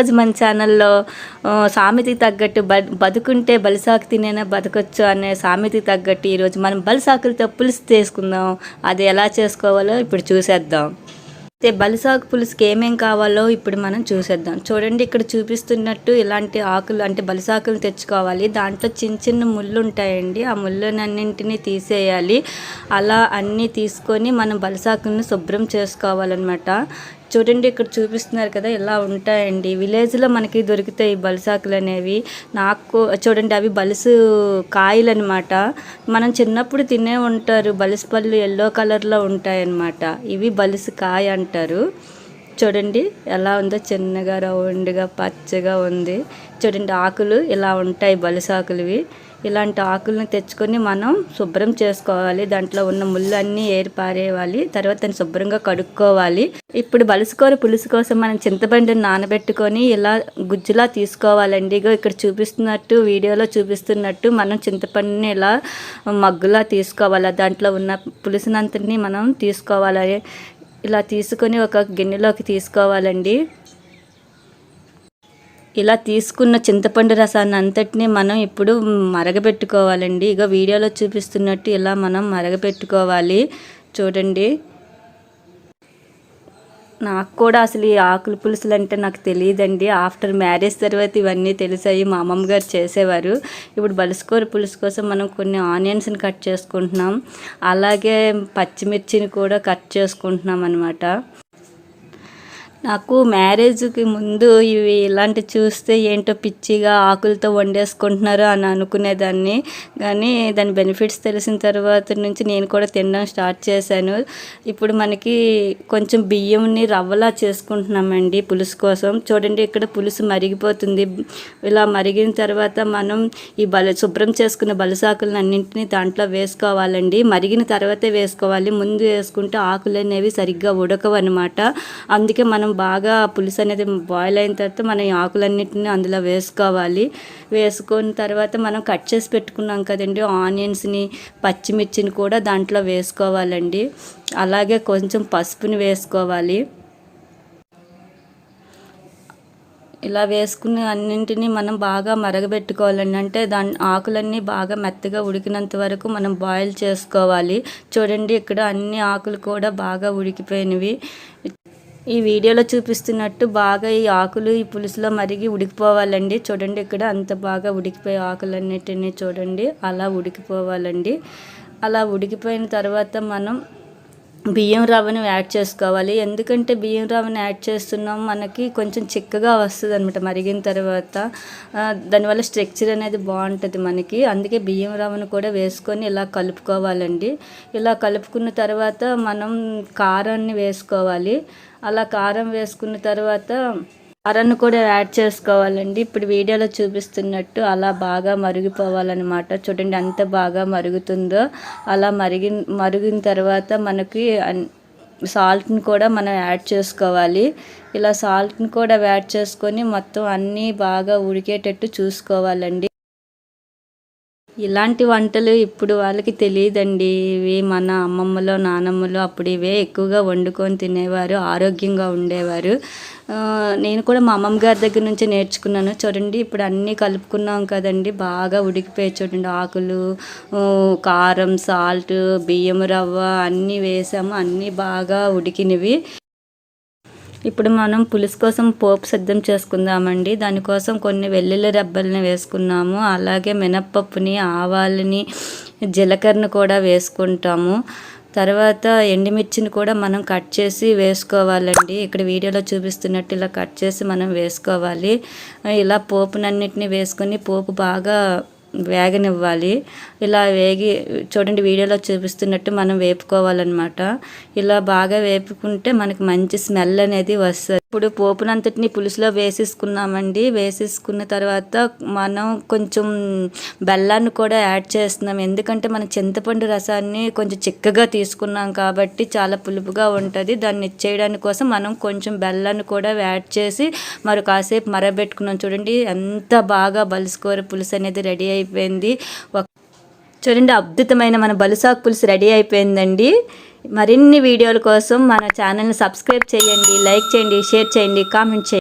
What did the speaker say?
రోజు మన ఛానల్లో సామెతికి సామెతకి తగ్గట్టు బ బతుకుంటే బలిసాకు తినేనా బతకచ్చు అనే సామెతకి తగ్గట్టు ఈరోజు మనం బలిసాకులతో పులుసు చేసుకుందాం. అది ఎలా చేసుకోవాలో ఇప్పుడు చూసేద్దాం. అయితే బలిసాకు పులుసుకి ఏమేం కావాలో ఇప్పుడు మనం చూసేద్దాం. చూడండి ఇక్కడ చూపిస్తున్నట్టు ఇలాంటి ఆకులు అంటే బలిసాకులు తెచ్చుకోవాలి. దాంట్లో చిన్న చిన్న ముళ్ళు ఉంటాయండి ఆ ముళ్ళనన్నింటినీ తీసేయాలి. అలా అన్నీ తీసుకొని మనం బలిసాకులను శుభ్రం చేసుకోవాలన్నమాట. చూడండి ఇక్కడ చూపిస్తున్నారు కదా ఇలా ఉంటాయండి. విలేజ్లో మనకి దొరుకుతాయి బలిసాకులు అనేవి. నాకు చూడండి అవి బలుసు కాయలు అనమాట మనం చిన్నప్పుడు తినే ఉంటారు బలుసు పళ్ళు ఎల్లో కలర్లో ఉంటాయన్నమాట. ఇవి బలుసు కాయ అంటారు. చూడండి ఎలా ఉందో చిన్నగా రౌండ్గా పచ్చగా ఉంది. చూడండి ఆకులు ఇలా ఉంటాయి బలిసాకులువి ఇలాంటి ఆకులను తెచ్చుకొని మనం శుభ్రం చేసుకోవాలి. దాంట్లో ఉన్న ముళ్ళు అన్నీ తర్వాత దాన్ని శుభ్రంగా కడుక్కోవాలి. ఇప్పుడు బలుసుకోర పులుసు కోసం మనం చింతపండుని నానబెట్టుకొని ఇలా గుజ్జులా తీసుకోవాలండి. ఇగో ఇక్కడ చూపిస్తున్నట్టు వీడియోలో చూపిస్తున్నట్టు మనం చింతపండుని ఇలా మగ్గులా తీసుకోవాలి. దాంట్లో ఉన్న పులుసునంతని మనం తీసుకోవాలి. ఇలా తీసుకొని ఒక గిన్నెలోకి తీసుకోవాలండి. ఇలా తీసుకున్న చింతపండు రసాన్ని అంతటిని మనం ఇప్పుడు మరగపెట్టుకోవాలండి ఇక వీడియోలో చూపిస్తున్నట్టు ఇలా మనం మరగపెట్టుకోవాలి చూడండి. నాకు కూడా అసలు ఈ ఆకుల పులుసులు అంటే నాకు తెలియదండి. ఆఫ్టర్ మ్యారేజ్ తర్వాత ఇవన్నీ తెలిసాయి. మా అమ్మమ్మ గారు చేసేవారు. ఇప్పుడు బలుసుకోరు పులుసు కోసం మనం కొన్ని ఆనియన్స్ని కట్ చేసుకుంటున్నాం. అలాగే పచ్చిమిర్చిని కూడా కట్ చేసుకుంటున్నాం అనమాట నాకు మ్యారేజ్కి ముందు ఇవి ఇలాంటి చూస్తే ఏంటో పిచ్చిగా ఆకులతో వండేసుకుంటున్నారు అని అనుకునేదాన్ని. కానీ దాని బెనిఫిట్స్ తెలిసిన తర్వాత నుంచి నేను కూడా తినడం స్టార్ట్ చేశాను. ఇప్పుడు మనకి కొంచెం బియ్యంని రవ్వలా చేసుకుంటున్నామండి పులుసు కోసం. చూడండి ఇక్కడ పులుసు మరిగిపోతుంది. ఇలా మరిగిన తర్వాత మనం ఈ బల శుభ్రం చేసుకున్న బలసాకులను అన్నింటినీ దాంట్లో వేసుకోవాలండి. మరిగిన తర్వాతే వేసుకోవాలి. ముందు వేసుకుంటే ఆకులు అనేవి సరిగ్గా ఉడకవు అనమాట అందుకే మనం బాగా పులుసు అనేది బాయిల్ అయిన తర్వాత మనం ఈ ఆకులన్నింటినీ అందులో వేసుకోవాలి. వేసుకున్న తర్వాత మనం కట్ చేసి పెట్టుకున్నాం కదండి. ఆనియన్స్ని పచ్చిమిర్చిని కూడా దాంట్లో వేసుకోవాలండి. అలాగే కొంచెం పసుపుని వేసుకోవాలి. ఇలా వేసుకుని అన్నింటినీ మనం బాగా మరగబెట్టుకోవాలండి. అంటే దాని ఆకులన్నీ బాగా మెత్తగా ఉడికినంత వరకు మనం బాయిల్ చేసుకోవాలి. చూడండి ఇక్కడ అన్ని ఆకులు కూడా బాగా ఉడికిపోయినవి. ఈ వీడియోలో చూపిస్తున్నట్టు బాగా ఈ ఆకులు ఈ పులుసులో మరిగి ఉడికిపోవాలండి. చూడండి ఇక్కడ అంత బాగా ఉడికిపోయే ఆకులన్నిటిని చూడండి. అలా ఉడికిపోవాలండి. అలా ఉడికిపోయిన తర్వాత మనం బియ్యం రవ్వను యాడ్ చేసుకోవాలి. ఎందుకంటే బియ్యం రవ్వను యాడ్ చేస్తున్నాం మనకి కొంచెం చిక్కగా వస్తుంది అనమాట మరిగిన తర్వాత. దానివల్ల స్ట్రక్చర్ అనేది బాగుంటుంది మనకి. అందుకే బియ్యం రవ్వను కూడా వేసుకొని ఇలా కలుపుకోవాలండి. ఇలా కలుపుకున్న తర్వాత మనం కారాన్ని వేసుకోవాలి. అలా కారం వేసుకున్న తర్వాత అరను కూడా యాడ్ చేసుకోవాలండి. ఇప్పుడు వీడియోలో చూపిస్తున్నట్టు అలా బాగా మరిగిపోవాలన్నమాట. చూడండి ఎంత బాగా మరుగుతుందో. అలా మరిగి మరిగిన తర్వాత మనకి అన్- సాల్ట్ని కూడా మనం యాడ్ చేసుకోవాలి. ఇలా సాల్ట్ని కూడా యాడ్ చేసుకొని మొత్తం అన్నీ బాగా ఉడికేటట్టు చూసుకోవాలండి. ఇలాంటి వంటలు ఇప్పుడు వాళ్ళకి తెలియదండి. ఇవి మన అమ్మమ్మలో నానమ్మలో అప్పుడు ఇవే ఎక్కువగా వండుకొని తినేవారు ఆరోగ్యంగా ఉండేవారు. నేను కూడా మా అమ్మమ్మ గారి దగ్గర నుంచి నేర్చుకున్నాను. చూడండి ఇప్పుడు అన్నీ కలుపుకున్నాం కదండి. బాగా ఉడికిపోయి చూడండి ఆకులు కారం సాల్ట్ బియ్యం రవ్వ అన్నీ వేసాము. అన్నీ బాగా ఉడికినవి. ఇప్పుడు మనం పులుసు కోసం పోపు సిద్ధం చేసుకుందామండి. దానికోసం కొన్ని వెల్లుల్లి రెబ్బల్ని వేసుకున్నాము. అలాగే మినప్పప్పుని ఆవాలని జీలకర్రను కూడా వేసుకుంటాము. తర్వాత ఎండుమిర్చిని కూడా మనం కట్ చేసి వేసుకోవాలండి. ఇక్కడ వీడియోలో చూపిస్తున్నట్టు ఇలా కట్ చేసి మనం వేసుకోవాలి. ఇలా పోపునన్నిటిని వేసుకొని పోపు బాగా వేగనివ్వాలి. ఇలా వేగి చూడండి వీడియోలో చూపిస్తున్నట్టు మనం వేపుకోవాలన్నమాట. ఇలా బాగా వేపుకుంటే మనకి మంచి స్మెల్ అనేది వస్తుంది. ఇప్పుడు పోపునంతటిని పులుసులో వేసేసుకున్నామండి. వేసేసుకున్న తర్వాత మనం కొంచెం బెల్లాన్ని కూడా యాడ్ చేస్తున్నాం. ఎందుకంటే మనం చింతపండు రసాన్ని కొంచెం చిక్కగా తీసుకున్నాం కాబట్టి చాలా పులుపుగా ఉంటుంది. దాన్ని ఇచ్చేయడానికి కోసం మనం కొంచెం బెల్లాన్ని కూడా యాడ్ చేసి మరి కాసేపు మరబెట్టుకున్నాం. చూడండి ఎంత బాగా బలుసుకోర పులుసు అనేది రెడీ అయిపోయింది. చూడండి అద్భుతమైన మన బలుసాకు పులుసు రెడీ అయిపోయిందండి. మరిన్ని వీడియోల కోసం మన ఛానల్ని సబ్స్క్రైబ్ చేయండి లైక్ చేయండి షేర్ చేయండి కామెంట్ చేయండి.